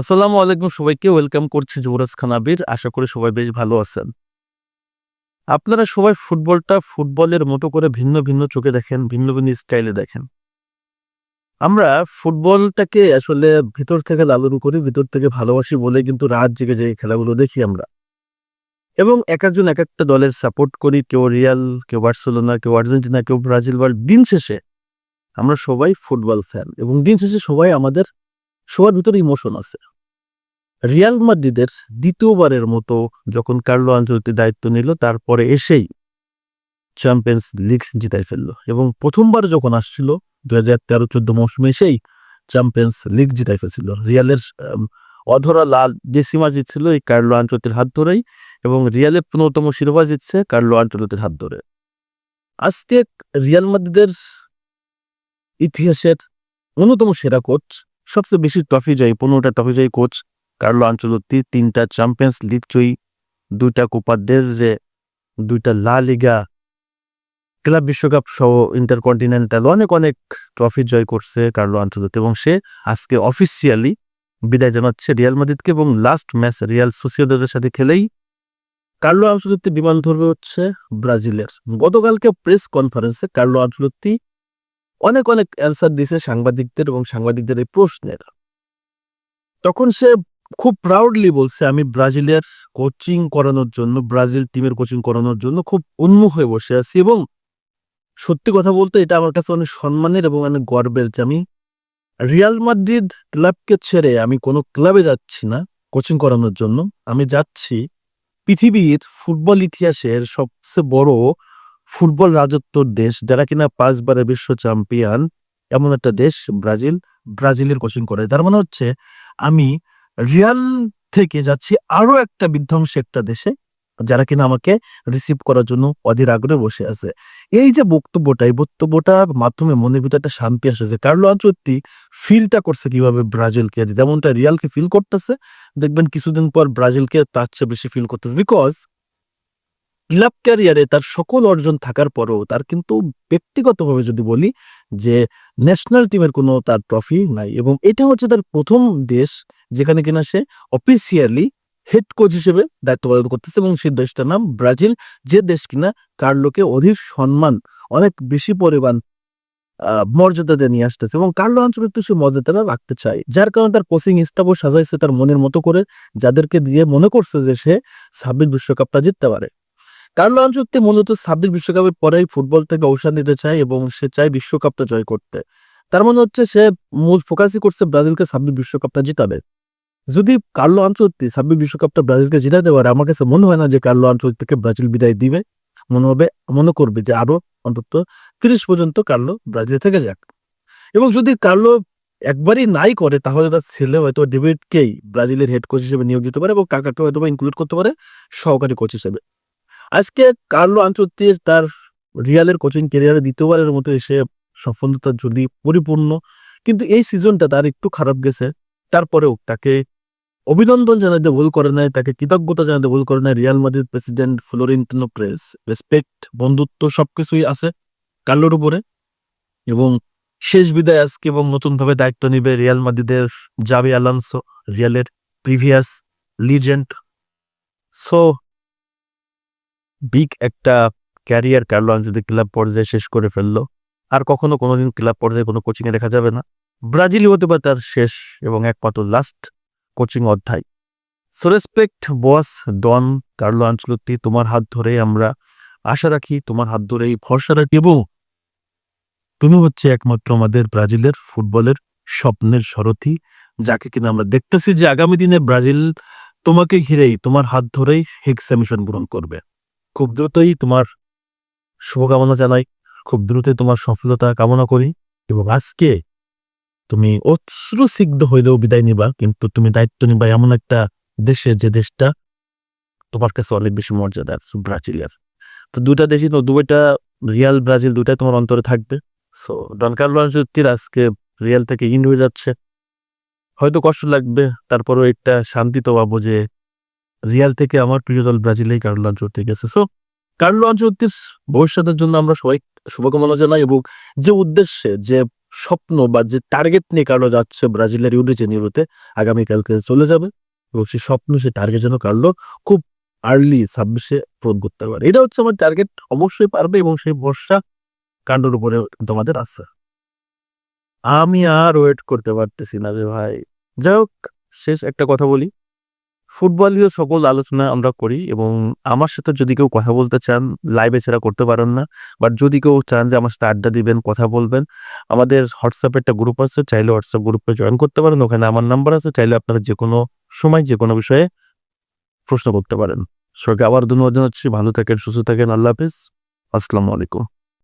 আসসালামু আলাইকুম সবাইকে, ওয়েলকাম করছি যুবরাজ খান আবির। আশা করি সবাই বেশ ভালো আছেন। আপনারা সবাই ফুটবলটা ফুটবলের মতো করে ভিন্ন ভিন্ন চোখে দেখেন, ভিন্ন ভিন্ন স্টাইলে দেখেন। আমরা ফুটবলটাকে আসলে ভিতর থেকে লালন করি, ভিতর থেকে ভালোবাসি বলে কিন্তু রাত জেগে জেগে খেলাগুলো দেখি আমরা। এবং এক একজন এক একটা দলের সাপোর্ট করি, কেউ রিয়াল, কেউ বার্সেলোনা, কেউ আর্জেন্টিনা, কেউ ব্রাজিল, বা দিন শেষে আমরা সবাই ফুটবল ফ্যান। এবং দিন শেষে সবাই আমাদের সবার ভিতরে ইমোশন আছে। রিয়াল মাদ্রিদের দ্বিতীয়বারের মতো যখন কার্লো আঞ্চলিক দায়িত্ব নিল, তারপরে এসেই চ্যাম্পিয়ন্স লিগ জিতাই ফেলল এবং প্রথমবার যখন আসছিল দু হাজার তেরো চোদ্দ মৌসুমে এসেই চ্যাম্পিয়ন্স লিগ জিতাই ফেলছিল। রিয়ালের অধরা লাল যে সীমা জিতছিল এই কার্লো আঞ্চলিকের হাত ধরেই এবং রিয়ালের পনেরোতম শিরোপা জিতছে কার্লো আঞ্চলিকের হাত ধরে। আজকে রিয়াল মাদ্রিদের ইতিহাসের অন্যতম সেরা কোচ সবচেয়ে বেশি ট্রফি জয়ী, পনেরোটা ট্রফি জয়ী কোচ কার্লো আঞ্চলত্তি তিনটা চ্যাম্পিয়ন্স লিগ জয়ী, দুইটা কোপা দেল রে, দুইটা লা লিগা, ক্লাব বিশ্বকাপ সহ ইন্টারকন্টিনেন্টাল অনেক অনেক ট্রফি জয় করছে কার্লো আঞ্চলত্তি এবং সে আজকে অফিসিয়ালি বিদায় জানাচ্ছে রিয়াল মাদ্রিদকে এবং লাস্ট ম্যাচ রিয়াল সোসিয়েদাদের সাথে খেলেই কার্লো আঞ্চলত্তি বিমান ধরবে হচ্ছে ব্রাজিলের। গতকালকে প্রেস কনফারেন্সে কার্লো আঞ্চলত্তি অনেক অনেক অ্যান্সার দিছে সাংবাদিকদের এবং সাংবাদিকদের এই প্রশ্নের। তখন সে খুব প্রাউডলি বলছে, আমি ব্রাজিলের কোচিং করানোর জন্য, ব্রাজিল টিমের কোচিং করানোর জন্য খুব উন্মুখ হয়ে বসে আছি এবং সত্যি কথা বলতে এটা আমার কাছে অনেক সম্মানের এবং অনেক গর্বের যে আমি রিয়াল মাদ্রিদ ক্লাবকে ছেড়ে আমি কোনো ক্লাবে যাচ্ছি না কোচিং করানোর জন্য। আমি যাচ্ছি পৃথিবীর ফুটবল ইতিহাসের সবচেয়ে বড় ফুটবল রাজত্বর দেশ যারা কিনা পাঁচবারের বিশ্ব চ্যাম্পিয়ন, এমন একটা দেশ ব্রাজিল। ব্রাজিলের কোচিং করে। তার মানে হচ্ছে আমি রিয়াল থেকে যাচ্ছি আরও একটা বিধ্বংসী একটা দেশে, যারা কিনা আমাকে রিসিভ করার জন্য অধীর আগ্রহে বসে আছে। এই যে বক্তব্যটা, এই বক্তব্যটার মাধ্যমে মনের ভিতরে একটা শান্তি আসেছে কার্লো আঞ্চত্তি ফিলটা করছে কীভাবে ব্রাজিলকে? যেমনটা রিয়ালকে ফিল করতেছে, দেখবেন কিছুদিন পর ব্রাজিলকে তার চেয়ে বেশি ফিল করতেছে। বিকজ ক্লাব ক্যারিয়ারে তার সকল অর্জন থাকার পরেও তার কিন্তু ব্যক্তিগতভাবে যদি বলি যে ন্যাশনাল টিমের কোনো তার ট্রফি নাই এবং এটা হচ্ছে তার প্রথম দেশ যেখানে কিনা সে অফিসিয়ালি হেড কোচ হিসেবে দায়িত্ব পালন করতেছে এবং সেই দেশটার নাম ব্রাজিল। যে দেশ কিনা কার্লোকে অধীর সম্মান, অনেক বেশি পরিমাণ মর্যাদা দিয়ে নিয়ে আসতেছে এবং কার্লো আঞ্চলিক সে মর্যাদাটা রাখতে চায়। যার কারণে তার কোচিং স্টাফও সাজাইছে তার মনের মতো করে, যাদেরকে দিয়ে মনে করছে যে সে ছাব্বিশ বিশ্বকাপটা জিততে পারে। কার্লো আঞ্চলিক মূলত ছাব্বিশ বিশ্বকাপের পরেই ফুটবল থেকে অবসর নিতে চায় এবং সে চায় বিশ্বকাপটা জয় করতে। তার মানে হচ্ছে সে মূল ফোকাসই করছে ব্রাজিলকে ছাব্বিশ বিশ্বকাপটা জিতাবে। যদি কার্লো আঞ্চলতি ছাব্বিশ বিশ্বকাপটা ব্রাজিলকে জিতাতে পারে, আমার কাছে মনে হয় না যে কার্লো আঞ্চলতিকে ব্রাজিল বিদায় দিবে। মনে হবে, মনে করবে যে আরও অন্তত তিরিশ পর্যন্ত কার্লো ব্রাজিলে থেকে যাক। এবং যদি কার্লো একবারই নাই করে, তাহলে তার ছেলে হয়তো ডেভিডকেই ব্রাজিলের হেড কোচ হিসেবে নিয়োগ দিতে পারে এবং কাকাকে হয়তো ইনক্লুড করতে পারে সহকারী কোচ হিসেবে। আজকে কার্লো আঞ্চত্তির তার রিয়ালের কোচিং ক্যারিয়ারে দ্বিতীয়বারের মতো এসে সফলতা যদি পরিপূর্ণ, কিন্তু এই সিজনটা তার একটু খারাপ গেছে। তারপরেও তাকে অভিনন্দন জানাতে ভুল করে নাই, তাকে কৃতজ্ঞতা জানাতে ভুল করে নাই Real Madrid president Florentino Perez. Respect বন্ধুত্ব সবকিছুই আছে কার্লোর উপরে। এবং শেষ বিদায় আজকে এবং নতুনভাবে দায়িত্ব নিবে রিয়াল মাদ্রিদের জাবি আলানসো, রিয়ালের প্রিভিয়াস লিজেন্ড। সো বিগ একটা ক্যারিয়ার কার্লো আঞ্চলিক ক্লাব পর্যায়ে শেষ করে ফেলল, আর কখনো কোনোদিন ক্লাব পর্যায়ে কোনো কোচিংয়ে দেখা যাবে না। ব্রাজিলই হতে পারে তার শেষ এবং একমাত্র লাস্ট কোচিং অধ্যায়। So respect boss Don Carlo Ancelotti তোমার হাত ধরে আমরা আশা রাখি, তোমার হাত ধরেই ভরসা রাখি এবং তুমি হচ্ছে একমাত্র আমাদের ব্রাজিলের ফুটবলের স্বপ্নের সরথি, যাকে কিনা আমরা দেখতেছি যে আগামী দিনে ব্রাজিল তোমাকে ঘিরেই, তোমার হাত ধরেই হেক্সা মিশন পূরণ করবে। খুব দ্রুতই তোমার শুভকামনা জানাই। খুব দ্রুতই তোমার সফলতা কামনা করি এবং আজকে তুমি অশ্রুসিগ্ধ হইলেও বিদায় নিবা, কিন্তু তুমি দায়িত্ব নিবা এমন একটা দেশে যে দেশটা তোমার কাছে অনেক বেশি মর্যাদার ব্রাজিলের। তো দুটা দেশই তো, দুইটা রিয়াল ব্রাজিল দুটাই তোমার অন্তরে থাকবে। সো ডন কার্লো আনচত্তির আজকে রিয়াল থেকে ইন হয়ে যাচ্ছে। হয়তো কষ্ট লাগবে, তারপরেও একটা শান্তি তো পাবো যে রিয়াল থেকে আমার প্রিয় দল ব্রাজিলেই কার্লো আনচত্তি গেছে। সো কার্লো আনচত্তির ভবিষ্যতের জন্য আমরা সবাই শুভকামনা জানাই এবং যে উদ্দেশ্যে, যে স্বপ্ন বা যে টার্গেট নিয়ে কার্লো যাচ্ছে ব্রাজিলের ইউডি জেনিরোতে আগামীকালকে চলে যাবে এবং সেই স্বপ্ন, সেই টার্গেট যেন কার্লো খুব আর্লি ছাব্বিশে পূরণ করতে পারে। এটা হচ্ছে আমার টার্গেট অবশ্যই পারবে এবং সেই ভরসা কাণ্ডর উপরে তোমাদের আছে। আমি আর ওয়েট করতে পারতেছি না রে ভাই। যাই হোক, শেষ একটা কথা বলি। ফুটবলীয় সকল আলোচনা আমরা করি এবং আমার সাথে যদি কেউ কথা বলতে চান লাইভে ছাড়া করতে পারেন না। বাট যদি কেউ চান যে আমার সাথে আড্ডা দিবেন, কথা বলবেন, আমাদের হোয়াটসঅ্যাপে একটা গ্রুপ আছে, চাইলে হোয়াটসঅ্যাপ গ্রুপে জয়েন করতে পারেন। ওখানে আমার নাম্বার আছে, চাইলে আপনারা যে কোনো সময় যে কোনো বিষয়ে প্রশ্ন করতে পারেন। সরকার আবার ধন্যবাদ জানাচ্ছি। ভালো থাকেন, সুস্থ থাকেন। আল্লাহ হাফিজ। আসসালামু আলাইকুম।